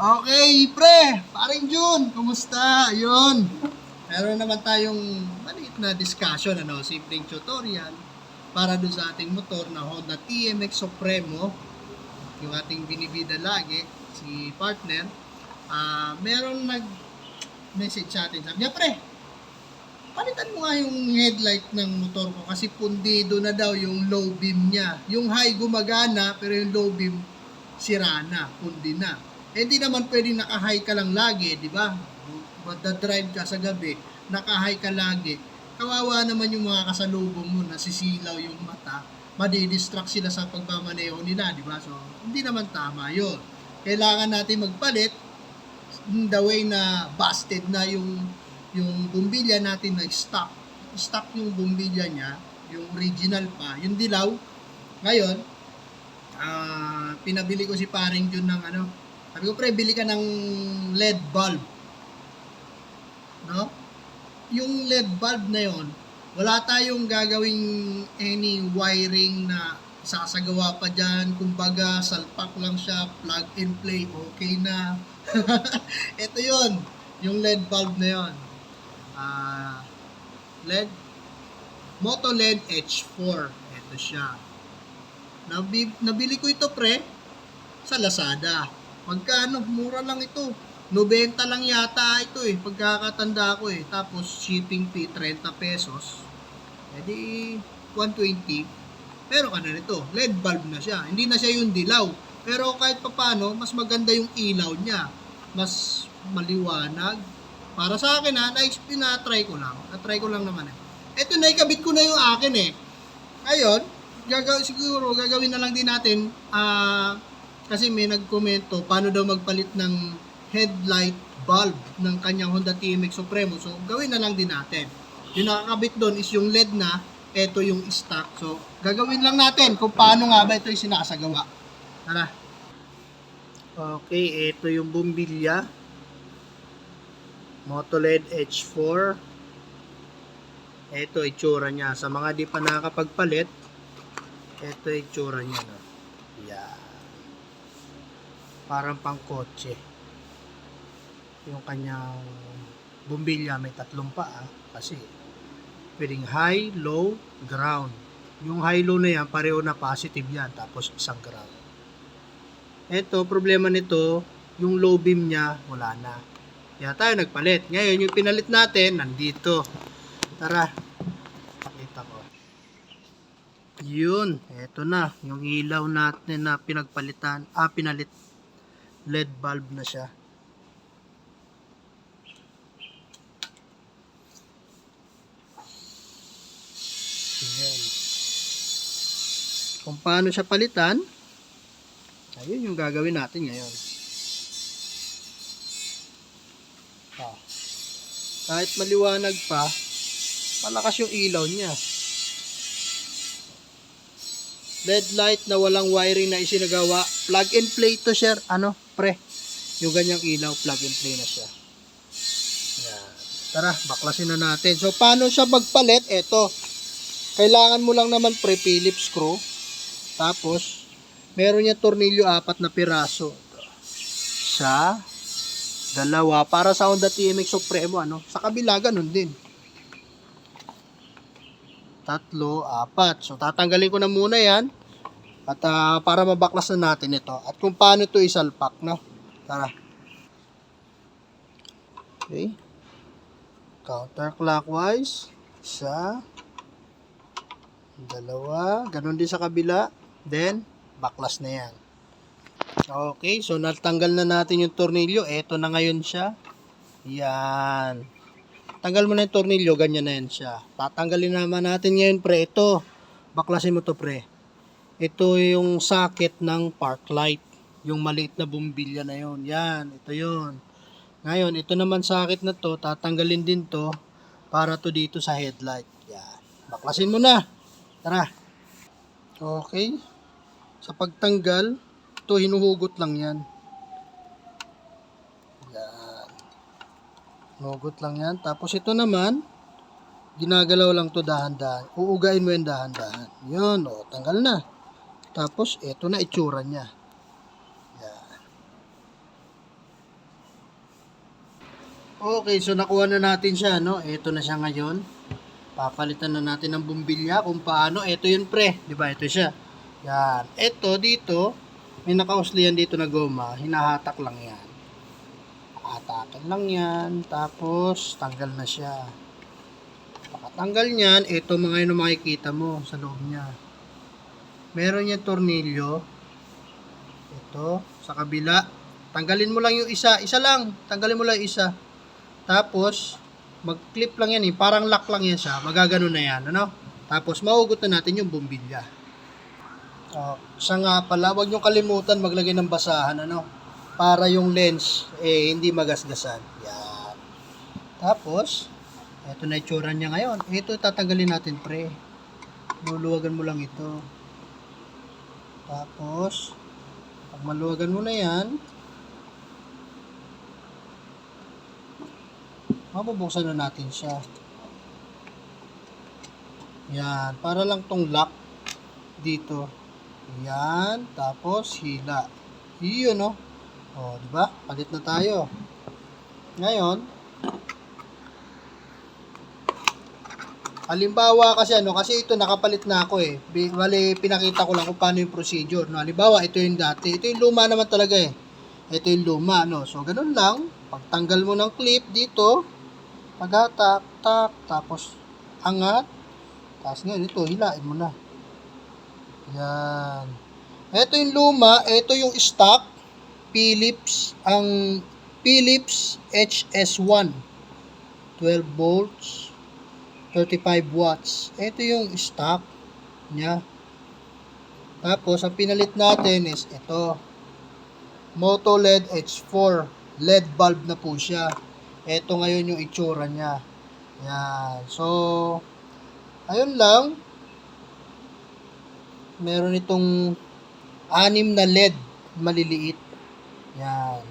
Okay, pre! Paring Jun, kumusta? Ayun. Meron naman tayong maliit na discussion, ano, simpleng tutorial para doon sa ating motor na Honda TMX Supremo. Yung ating binibida lagi, si partner. Ah, meron nag-message sa atin. Sabi niya, pre, palitan mo nga yung headlight ng motor ko kasi pundido na daw yung low beam niya. Yung high gumagana, pero yung low beam sira na, pundi na. Eh, hindi naman pwedeng naka-high ka lang lagi, di ba? Magda-drive ka sa gabi, naka-high ka lagi. Kawawa naman yung mga kasalubong mo, nasisilaw yung mata, madidistract sila sa pagmamaneho nila, di ba? So, hindi naman tama yun. Kailangan natin magpalit in the way na busted na yung yung bumbilya natin na stock. Stock yung bumbilya niya, yung original pa, yung dilaw. Ngayon, ah pinabili ko si paring Jun ng ano, sabi ko, pre, bili ka ng LED bulb. No? Yung LED bulb na yon, wala tayong gagawing any wiring na sasagawa pa dyan. Kumbaga, salpak lang siya, plug and play, okay na. Ito yon yung LED bulb na yon. Ah, LED, Moto LED H4. Ito siya. Nabi, nabili ko ito pre sa Lazada. Magkano? Mura lang ito. 90 lang yata ito eh. Pagkakatanda ko eh. Tapos shipping fee 30 pesos. E di 120. Pero ka na nito. LED bulb na siya. Hindi na siya yung dilaw. Pero kahit papano, mas maganda yung ilaw niya. Mas maliwanag. Para sa akin ha, na, na-try ko lang. Na-try ko lang naman eh. Ito na, ikabit ko na yung akin eh. Ngayon, gagawin siguro gagawin na lang din natin ah kasi may nagkomento paano daw magpalit ng headlight bulb ng kanyang Honda TMX Supremo. So gawin na lang din natin. Yung nakakabit doon is yung LED na, ito yung stock. So gagawin lang natin kung paano nga ba ito yung sinasagawa. Tara. Okay, ito yung bumbilya. Motoled H4. Ito itsura niya. Sa mga di pa nakakapagpalit, ito itsura niya. Yan. Parang pang kotse. Yung kanyang bumbilya may tatlong paa kasi pwedeng high, low, ground. Yung high low na yan, pareho na positive yan. Tapos isang ground. Ito, problema nito, yung low beam niya, wala na. Kaya tayo nagpalit. Ngayon, yung pinalit natin, nandito. Tara, pakita ko. Yun, eto na, yung ilaw natin na pinagpalitan, ah, pinalit. LED bulb na siya. Ayan. Kung paano siya palitan, ayun yung gagawin natin ngayon. Ah. Kahit maliwanag pa, malakas yung ilaw niya. LED light na walang wiring na isinagawa. Plug and play to share. Ano, pre? Yung ganyang ilaw, plug and play na siya. Yan. Tara, baklasin na natin. So, paano siya magpalit? Ito. Kailangan mo lang naman pre Phillips screw. Tapos, meron niya tornilyo apat na piraso. Sa dalawa para sa Honda TMX Supremo ano. Sa kabila ganun din tatlo, apat. So, tatanggalin ko na muna yan. At ah, para mabaklas na natin ito. At kung paano ito isalpak, no? Tara. Okay. Counterclockwise. Isa. Dalawa. Ganon din sa kabila. Then, baklas na yan. Okay, so natanggal na natin yung tornilyo. Ito na ngayon siya. Yan. Tanggal mo na yung tornilyo, ganyan na yan siya. Tatanggalin naman natin ngayon, pre. Ito, baklasin mo to, pre. Ito yung socket ng park light. Yung maliit na bumbilya na yon. Yan, ito yon. Ngayon, ito naman socket na to, tatanggalin din to para to dito sa headlight. Yan. Baklasin mo na. Tara. Okay. Sa pagtanggal, ito hinuhugot lang yan. Yan. Hugot lang yan. Tapos ito naman, ginagalaw lang to dahan-dahan. Uugain mo yung dahan-dahan. Yun, o, tanggal na. Tapos, ito na itsura niya. Yan. Okay, so nakuha na natin siya, no? Ito na siya ngayon. Papalitan na natin ng bumbilya kung paano. Ito yun, pre. Di ba? Ito siya. Yan. Ito, dito, may nakauslihan dito na goma. Hinahatak lang yan. Hatakan lang yan. Tapos, tanggal na siya. Pakatanggal niyan, ito mga yun makikita mo sa loob niya. Meron yan tornilyo. Ito, sa kabila. Tanggalin mo lang yung isa. Isa lang. Tanggalin mo lang yung isa. Tapos, mag-clip lang yan eh. Parang lock lang yan siya. Magagano na yan. Ano? Tapos, mahugot na natin yung bumbilya. Oh, siya nga pala, huwag nyo kalimutan maglagay ng basahan. Ano? Para yung lens, eh, hindi magasgasan. Yan. Tapos, eto na itsura niya ngayon. Ito, tatanggalin natin, pre. Luluwagan mo lang ito. Tapos, pag maluwagan mo na yan, mabubuksan na natin siya. Yan, para lang tong lock dito. Yan, tapos hila. Iyon, no? O, di ba? Palit na tayo. Ngayon, halimbawa kasi ano, kasi ito nakapalit na ako eh. Bali, pinakita ko lang kung paano yung procedure. No? Halimbawa, ito yung dati. Ito yung luma naman talaga eh. Ito yung luma, no? So, ganun lang. Pagtanggal mo ng clip dito, paghatak, tak, tapos angat. Tapos ngayon, ito, hilain mo na. Yan. Ito yung luma, ito yung stock. Philips, ang Philips HS1. 12 volts, 35 watts. Ito yung stock niya. Tapos, ang pinalit natin is ito. Moto LED H4. LED bulb na po siya. Ito ngayon yung itsura niya. Yan. So, ayun lang. Meron itong anim na LED maliliit. Yan.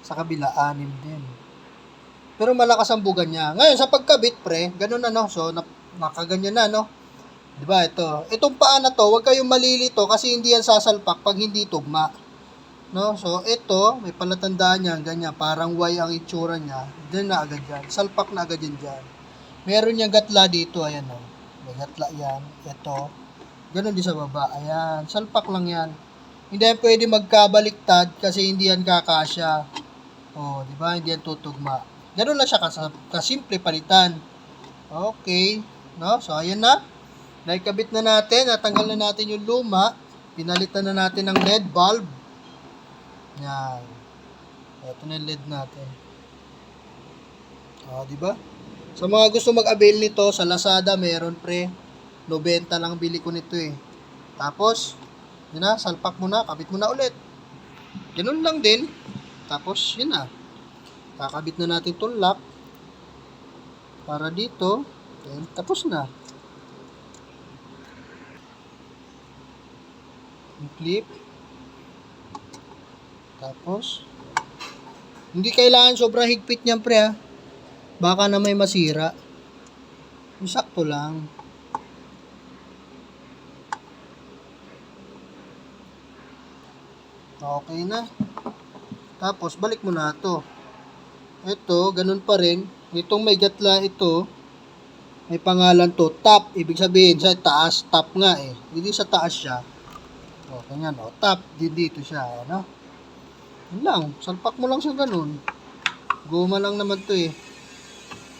Sa kabila, anim din. Pero malakas ang buga niya. Ngayon, sa pagkabit, pre, ganun na, no? So, nakaganyan na, no? Di ba ito? Itong paa na to, huwag kayong malilito kasi hindi yan sasalpak pag hindi tugma. No? So, ito, may palatandaan niya, ganyan, parang Y ang itsura niya. Diyan na agad yan. Salpak na agad yan dyan. Meron niyang gatla dito, ayan o. May gatla yan. Ito. Ganon din sa baba. Ayan. Salpak lang yan. Hindi yan pwede magkabaliktad kasi hindi yan kakasya. O, di ba? Hindi yan tutugma. Ganon lang siya kas- kasimple palitan. Okay. No? So, ayan na. Naikabit na natin. Natanggal na natin yung luma. Pinalitan na natin ng LED bulb. Yan. Ito na yung LED natin. O, di ba? Sa mga gusto mag-avail nito, sa Lazada meron pre. 90 lang bili ko nito eh. Tapos, yun na, salpak mo na, kabit mo na ulit. Ganun lang din. Tapos, yun na. Kakabit na natin itong lock. Para dito. Then, tapos na. Yung clip. Tapos, hindi kailangan sobrang higpit niyan pre ha. Baka na may masira. Yung Sakto lang. Okay na. Tapos, balik mo na to. Ito, ganun pa rin. Itong may gatla ito, may pangalan to, top. Ibig sabihin, sa taas, top nga eh. Hindi sa taas siya. O, ganyan o. Top, din dito siya. Ano? Yun lang. Salpak mo lang siya ganun. Guma lang naman to eh.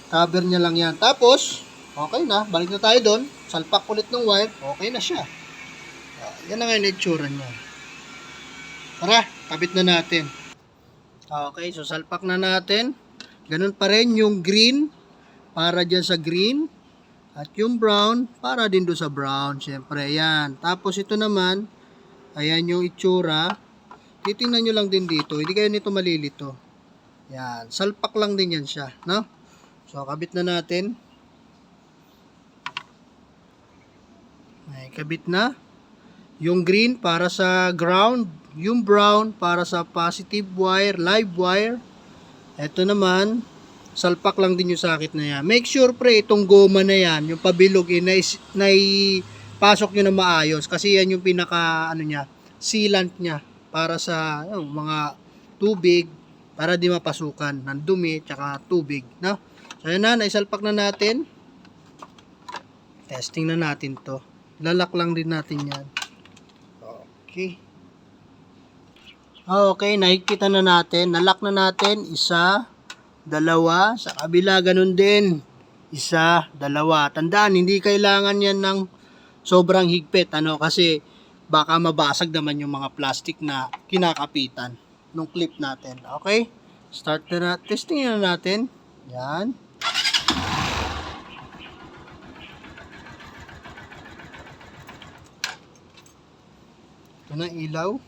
Cover niya lang yan. Tapos, okay na. Balik na tayo doon. Salpak ulit ng wire. Okay na siya. Ah, yan na nga yung itsura niya. Tara, kabit na natin. Okay, so salpak na natin. Ganun pa rin yung green para dyan sa green. At yung brown para din doon sa brown. Siyempre, yan. Tapos ito naman, ayan yung itsura. Titingnan nyo lang din dito. Hindi kayo nito malilito. Yan. Salpak lang din yan siya. No? So, kabit na natin. Ay, kabit na. Yung green para sa ground. Yung brown para sa positive wire, live wire. Ito naman, salpak lang din yung sakit na yan. Make sure pre, itong goma na yan, yung pabilog, eh, na, na pasok nyo na maayos. Kasi yan yung pinaka, ano niya, sealant niya para sa yung mga tubig, para di mapasukan ng dumi tsaka tubig, no? So yun na, naisalpak na natin. Testing na natin to. Lalak lang din natin yan. Okay. Ah, Okay, nakikita na natin. Nalak na natin. Isa, dalawa. Sa kabila, ganun din. Isa, dalawa. Tandaan, hindi kailangan yan ng sobrang higpit. Ano, kasi baka mabasag naman yung mga plastic na kinakapitan nung clip natin. Okay? Start na natin. Testing na natin. Yan. Na ilaw.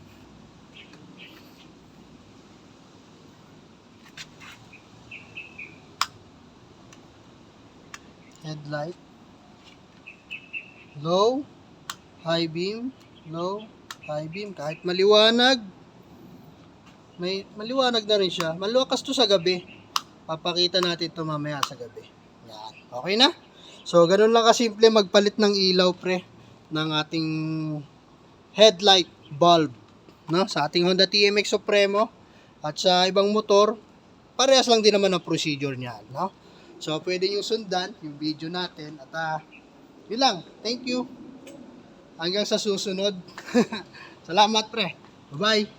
Headlight. Low, high beam, low, high beam. Kahit maliwanag, may maliwanag na rin siya. Maluwakas to sa gabi. Papakita natin to mamaya sa gabi. Yan. Okay na? So, ganun lang kasimple magpalit ng ilaw, pre, ng ating headlight bulb no? Sa ating Honda TMX Supremo at sa ibang motor parehas lang din naman ang procedure niyan no? So pwede niyo sundan yung video natin at ah yun lang. Thank you. Hanggang sa susunod. Salamat pre. Bye bye